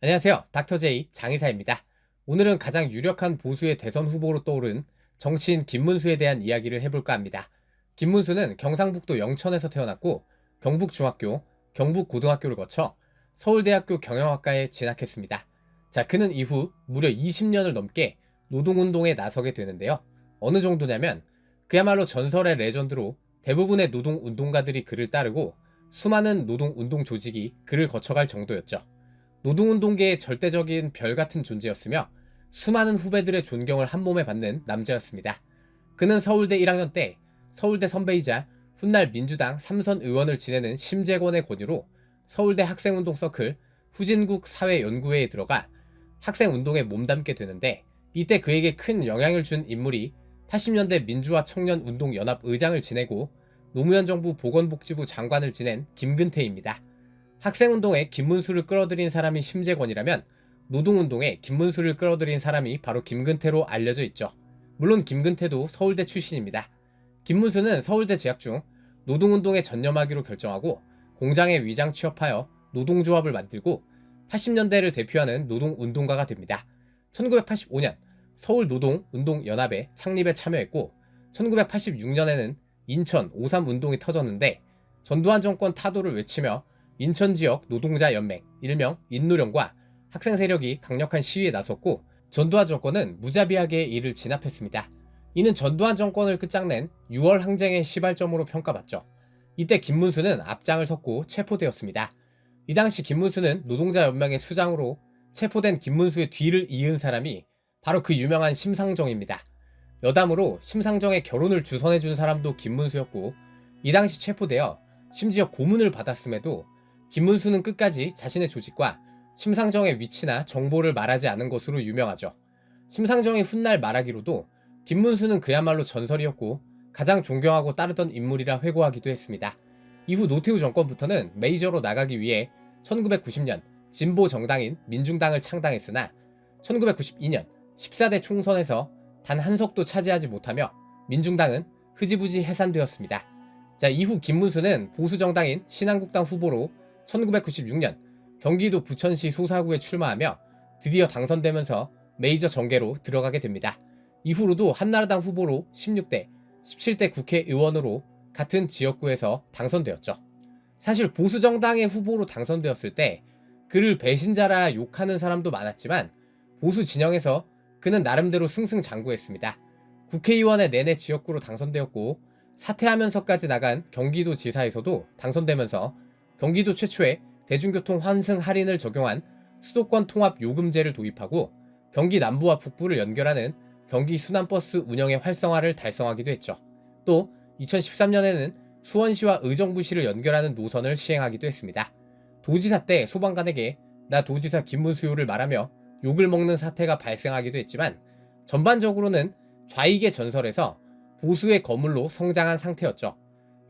안녕하세요. 닥터제이 장의사입니다. 오늘은 가장 유력한 보수의 대선 후보로 떠오른 정치인 김문수에 대한 이야기를 해볼까 합니다. 김문수는 경상북도 영천에서 태어났고 경북중학교, 경북고등학교를 거쳐 서울대학교 경영학과에 진학했습니다. 자, 그는 이후 무려 20년을 넘게 노동운동에 나서게 되는데요. 어느 정도냐면 그야말로 전설의 레전드로 대부분의 노동운동가들이 그를 따르고 수많은 노동운동 조직이 그를 거쳐갈 정도였죠. 노동운동계의 절대적인 별 같은 존재였으며 수많은 후배들의 존경을 한 몸에 받는 남자였습니다. 그는 서울대 1학년 때 서울대 선배이자 훗날 민주당 삼선 의원을 지내는 심재권의 권유로 서울대 학생운동 서클 후진국 사회연구회에 들어가 학생운동에 몸담게 되는데 이때 그에게 큰 영향을 준 인물이 80년대 민주화 청년운동 연합 의장을 지내고 노무현 정부 보건복지부 장관을 지낸 김근태입니다. 학생운동에 김문수를 끌어들인 사람이 심재권이라면 노동운동에 김문수를 끌어들인 사람이 바로 김근태로 알려져 있죠. 물론 김근태도 서울대 출신입니다. 김문수는 서울대 재학 중 노동운동에 전념하기로 결정하고 공장에 위장 취업하여 노동조합을 만들고 80년대를 대표하는 노동운동가가 됩니다. 1985년 서울 노동운동연합의 창립에 참여했고 1986년에는 인천 5.3운동이 터졌는데 전두환 정권 타도를 외치며 인천 지역 노동자 연맹 일명 인노령과 학생 세력이 강력한 시위에 나섰고 전두환 정권은 무자비하게 이를 진압했습니다. 이는 전두환 정권을 끝장낸 6월 항쟁의 시발점으로 평가받죠. 이때 김문수는 앞장을 섰고 체포되었습니다. 이 당시 김문수는 노동자 연맹의 수장으로 체포된 김문수의 뒤를 이은 사람이 바로 그 유명한 심상정입니다. 여담으로 심상정의 결혼을 주선해준 사람도 김문수였고 이 당시 체포되어 심지어 고문을 받았음에도 김문수는 끝까지 자신의 조직과 심상정의 위치나 정보를 말하지 않은 것으로 유명하죠. 심상정이 훗날 말하기로도 김문수는 그야말로 전설이었고 가장 존경하고 따르던 인물이라 회고하기도 했습니다. 이후 노태우 정권부터는 메이저로 나가기 위해 1990년 진보 정당인 민중당을 창당했으나 1992년 14대 총선에서 단 한 석도 차지하지 못하며 민중당은 흐지부지 해산되었습니다. 자, 이후 김문수는 보수 정당인 신한국당 후보로 1996년 경기도 부천시 소사구에 출마하며 드디어 당선되면서 메이저 정계로 들어가게 됩니다. 이후로도 한나라당 후보로 16대, 17대 국회의원으로 같은 지역구에서 당선되었죠. 사실 보수 정당의 후보로 당선되었을 때 그를 배신자라 욕하는 사람도 많았지만 보수 진영에서 그는 나름대로 승승장구했습니다. 국회의원의 내내 지역구로 당선되었고 사퇴하면서까지 나간 경기도 지사에서도 당선되면서 경기도 최초의 대중교통 환승 할인을 적용한 수도권 통합 요금제를 도입하고 경기 남부와 북부를 연결하는 경기 순환버스 운영의 활성화를 달성하기도 했죠. 또 2013년에는 수원시와 의정부시를 연결하는 노선을 시행하기도 했습니다. 도지사 때 소방관에게 나 도지사 김문수요를 말하며 욕을 먹는 사태가 발생하기도 했지만 전반적으로는 좌익의 전설에서 보수의 거물로 성장한 상태였죠.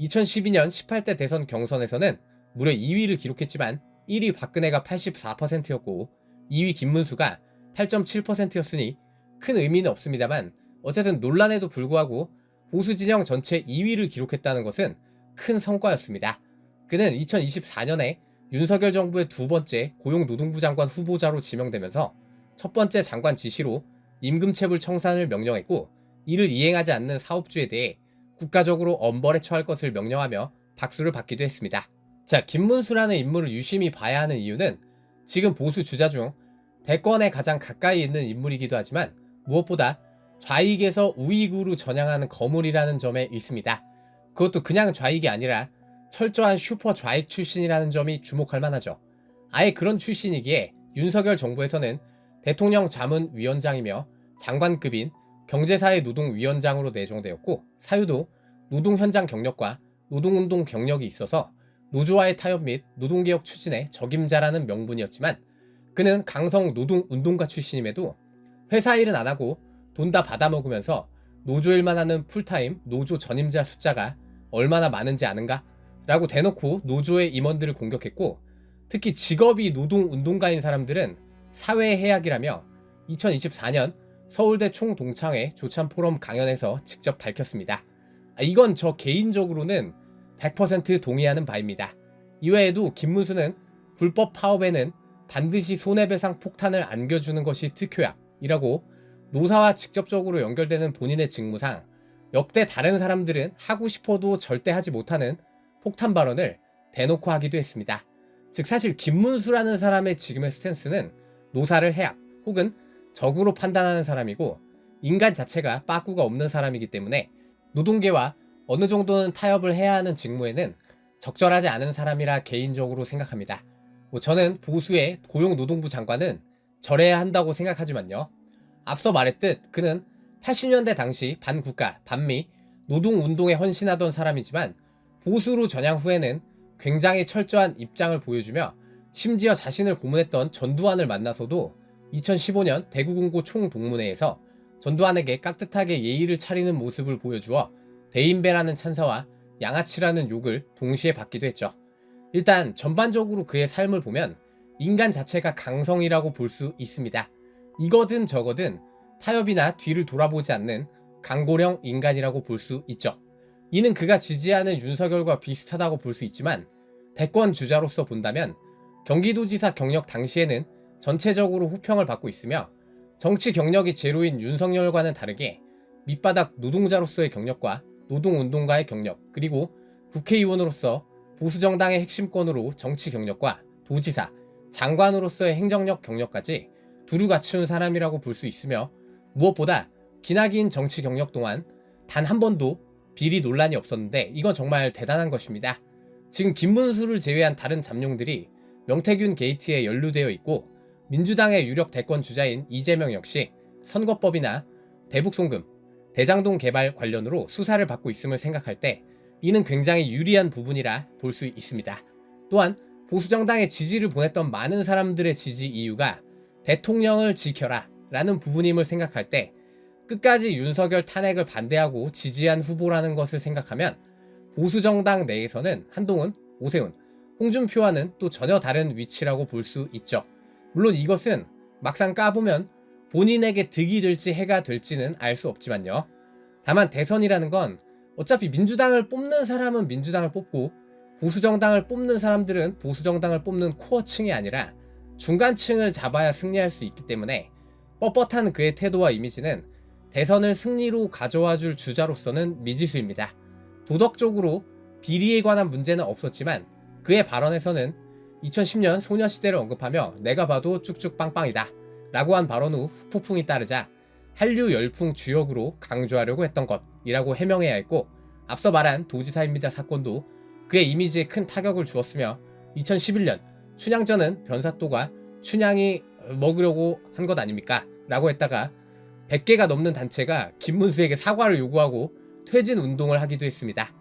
2012년 18대 대선 경선에서는 무려 2위를 기록했지만 1위 박근혜가 84%였고 2위 김문수가 8.7%였으니 큰 의미는 없습니다만 어쨌든 논란에도 불구하고 보수 진영 전체 2위를 기록했다는 것은 큰 성과였습니다. 그는 2024년에 윤석열 정부의 두 번째 고용노동부 장관 후보자로 지명되면서 첫 번째 장관 지시로 임금체불 청산을 명령했고 이를 이행하지 않는 사업주에 대해 국가적으로 엄벌에 처할 것을 명령하며 박수를 받기도 했습니다. 자, 김문수라는 인물을 유심히 봐야 하는 이유는 지금 보수 주자 중 대권에 가장 가까이 있는 인물이기도 하지만 무엇보다 좌익에서 우익으로 전향하는 거물이라는 점에 있습니다. 그것도 그냥 좌익이 아니라 철저한 슈퍼 좌익 출신이라는 점이 주목할 만하죠. 아예 그런 출신이기에 윤석열 정부에서는 대통령 자문위원장이며 장관급인 경제사회 노동위원장으로 내정되었고 사유도 노동 현장 경력과 노동운동 경력이 있어서 노조와의 타협 및 노동개혁 추진의 적임자라는 명분이었지만 그는 강성 노동 운동가 출신임에도 회사 일은 안 하고 돈 다 받아먹으면서 노조 일만 하는 풀타임 노조 전임자 숫자가 얼마나 많은지 아는가? 라고 대놓고 노조의 임원들을 공격했고 특히 직업이 노동 운동가인 사람들은 사회의 해악이라며 2024년 서울대 총동창회 조찬 포럼 강연에서 직접 밝혔습니다. 아, 이건 저 개인적으로는 100% 동의하는 바입니다. 이외에도 김문수는 불법 파업에는 반드시 손해배상 폭탄을 안겨주는 것이 특효약이라고 노사와 직접적으로 연결되는 본인의 직무상 역대 다른 사람들은 하고 싶어도 절대 하지 못하는 폭탄 발언을 대놓고 하기도 했습니다. 즉 사실 김문수라는 사람의 지금의 스탠스는 노사를 해악 혹은 적으로 판단하는 사람이고 인간 자체가 빠꾸가 없는 사람이기 때문에 노동계와 어느 정도는 타협을 해야 하는 직무에는 적절하지 않은 사람이라 개인적으로 생각합니다. 뭐 저는 보수의 고용노동부 장관은 절해야 한다고 생각하지만요. 앞서 말했듯 그는 80년대 당시 반국가, 반미, 노동운동에 헌신하던 사람이지만 보수로 전향 후에는 굉장히 철저한 입장을 보여주며 심지어 자신을 고문했던 전두환을 만나서도 2015년 대구공고 총동문회에서 전두환에게 깍듯하게 예의를 차리는 모습을 보여주어 대인배라는 찬사와 양아치라는 욕을 동시에 받기도 했죠. 일단 전반적으로 그의 삶을 보면 인간 자체가 강성이라고 볼 수 있습니다. 이거든 저거든 타협이나 뒤를 돌아보지 않는 강고령 인간이라고 볼 수 있죠. 이는 그가 지지하는 윤석열과 비슷하다고 볼 수 있지만 대권 주자로서 본다면 경기도지사 경력 당시에는 전체적으로 호평을 받고 있으며 정치 경력이 제로인 윤석열과는 다르게 밑바닥 노동자로서의 경력과 노동운동가의 경력 그리고 국회의원으로서 보수정당의 핵심권으로 정치 경력과 도지사, 장관으로서의 행정력 경력까지 두루 갖춘 사람이라고 볼 수 있으며 무엇보다 기나긴 정치 경력 동안 단 한 번도 비리 논란이 없었는데 이건 정말 대단한 것입니다. 지금 김문수를 제외한 다른 잠룡들이 명태균 게이트에 연루되어 있고 민주당의 유력 대권 주자인 이재명 역시 선거법이나 대북송금, 대장동 개발 관련으로 수사를 받고 있음을 생각할 때 이는 굉장히 유리한 부분이라 볼 수 있습니다. 또한 보수정당의 지지를 보냈던 많은 사람들의 지지 이유가 대통령을 지켜라 라는 부분임을 생각할 때 끝까지 윤석열 탄핵을 반대하고 지지한 후보라는 것을 생각하면 보수정당 내에서는 한동훈, 오세훈, 홍준표와는 또 전혀 다른 위치라고 볼 수 있죠. 물론 이것은 막상 까보면 본인에게 득이 될지 해가 될지는 알 수 없지만요. 다만 대선이라는 건 어차피 민주당을 뽑는 사람은 민주당을 뽑고 보수정당을 뽑는 사람들은 보수정당을 뽑는 코어층이 아니라 중간층을 잡아야 승리할 수 있기 때문에 뻣뻣한 그의 태도와 이미지는 대선을 승리로 가져와 줄 주자로서는 미지수입니다. 도덕적으로 비리에 관한 문제는 없었지만 그의 발언에서는 2010년 소녀시대를 언급하며 내가 봐도 쭉쭉 빵빵이다 라고 한 발언 후 후폭풍이 따르자 한류 열풍 주역으로 강조하려고 했던 것이라고 해명해야 했고 앞서 말한 도지사입니다 사건도 그의 이미지에 큰 타격을 주었으며 2011년 춘향전은 변사또가 춘향이 먹으려고 한 것 아닙니까? 라고 했다가 100개가 넘는 단체가 김문수에게 사과를 요구하고 퇴진 운동을 하기도 했습니다.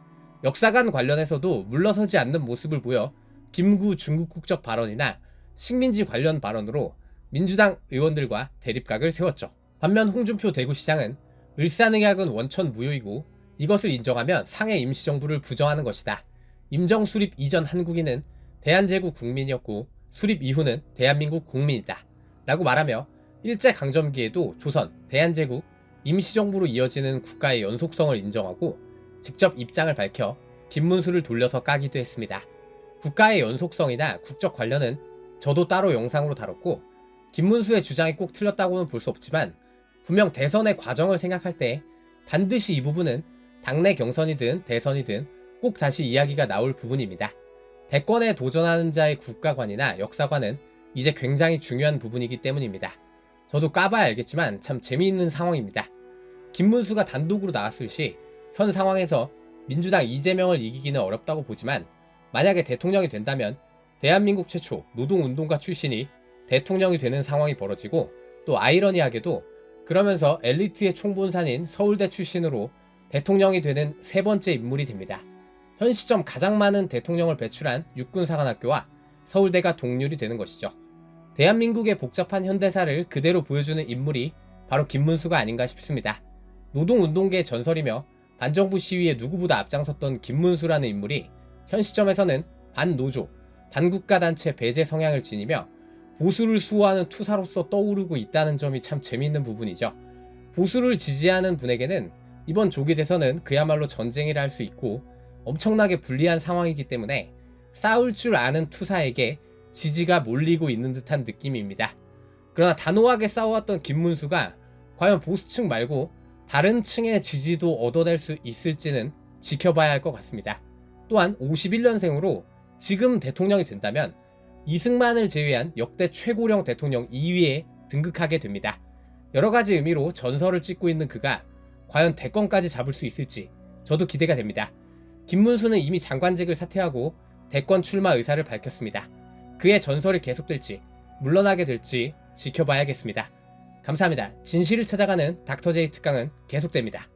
역사관 관련해서도 물러서지 않는 모습을 보여 김구 중국 국적 발언이나 식민지 관련 발언으로 민주당 의원들과 대립각을 세웠죠. 반면 홍준표 대구시장은 을사능약은 원천 무효이고 이것을 인정하면 상해 임시정부를 부정하는 것이다. 임정 수립 이전 한국인은 대한제국 국민이었고 수립 이후는 대한민국 국민이다. 라고 말하며 일제강점기에도 조선, 대한제국, 임시정부로 이어지는 국가의 연속성을 인정하고 직접 입장을 밝혀 김문수를 돌려서 까기도 했습니다. 국가의 연속성이나 국적 관련은 저도 따로 영상으로 다뤘고 김문수의 주장이 꼭 틀렸다고는 볼 수 없지만 분명 대선의 과정을 생각할 때 반드시 이 부분은 당내 경선이든 대선이든 꼭 다시 이야기가 나올 부분입니다. 대권에 도전하는 자의 국가관이나 역사관은 이제 굉장히 중요한 부분이기 때문입니다. 저도 까봐야 알겠지만 참 재미있는 상황입니다. 김문수가 단독으로 나왔을 시 현 상황에서 민주당 이재명을 이기기는 어렵다고 보지만 만약에 대통령이 된다면 대한민국 최초 노동운동가 출신이 대통령이 되는 상황이 벌어지고 또 아이러니하게도 그러면서 엘리트의 총본산인 서울대 출신으로 대통령이 되는 세 번째 인물이 됩니다. 현 시점 가장 많은 대통령을 배출한 육군사관학교와 서울대가 동률이 되는 것이죠. 대한민국의 복잡한 현대사를 그대로 보여주는 인물이 바로 김문수가 아닌가 싶습니다. 노동운동계의 전설이며 반정부 시위에 누구보다 앞장섰던 김문수라는 인물이 현 시점에서는 반노조, 반국가단체 배제 성향을 지니며 보수를 수호하는 투사로서 떠오르고 있다는 점이 참 재미있는 부분이죠. 보수를 지지하는 분에게는 이번 조기 대선은 그야말로 전쟁이라 할 수 있고 엄청나게 불리한 상황이기 때문에 싸울 줄 아는 투사에게 지지가 몰리고 있는 듯한 느낌입니다. 그러나 단호하게 싸워왔던 김문수가 과연 보수층 말고 다른 층의 지지도 얻어낼 수 있을지는 지켜봐야 할 것 같습니다. 또한 51년생으로 지금 대통령이 된다면 이승만을 제외한 역대 최고령 대통령 2위에 등극하게 됩니다. 여러 가지 의미로 전설을 찍고 있는 그가 과연 대권까지 잡을 수 있을지 저도 기대가 됩니다. 김문수는 이미 장관직을 사퇴하고 대권 출마 의사를 밝혔습니다. 그의 전설이 계속될지 물러나게 될지 지켜봐야겠습니다. 감사합니다. 진실을 찾아가는 닥터 제이 특강은 계속됩니다.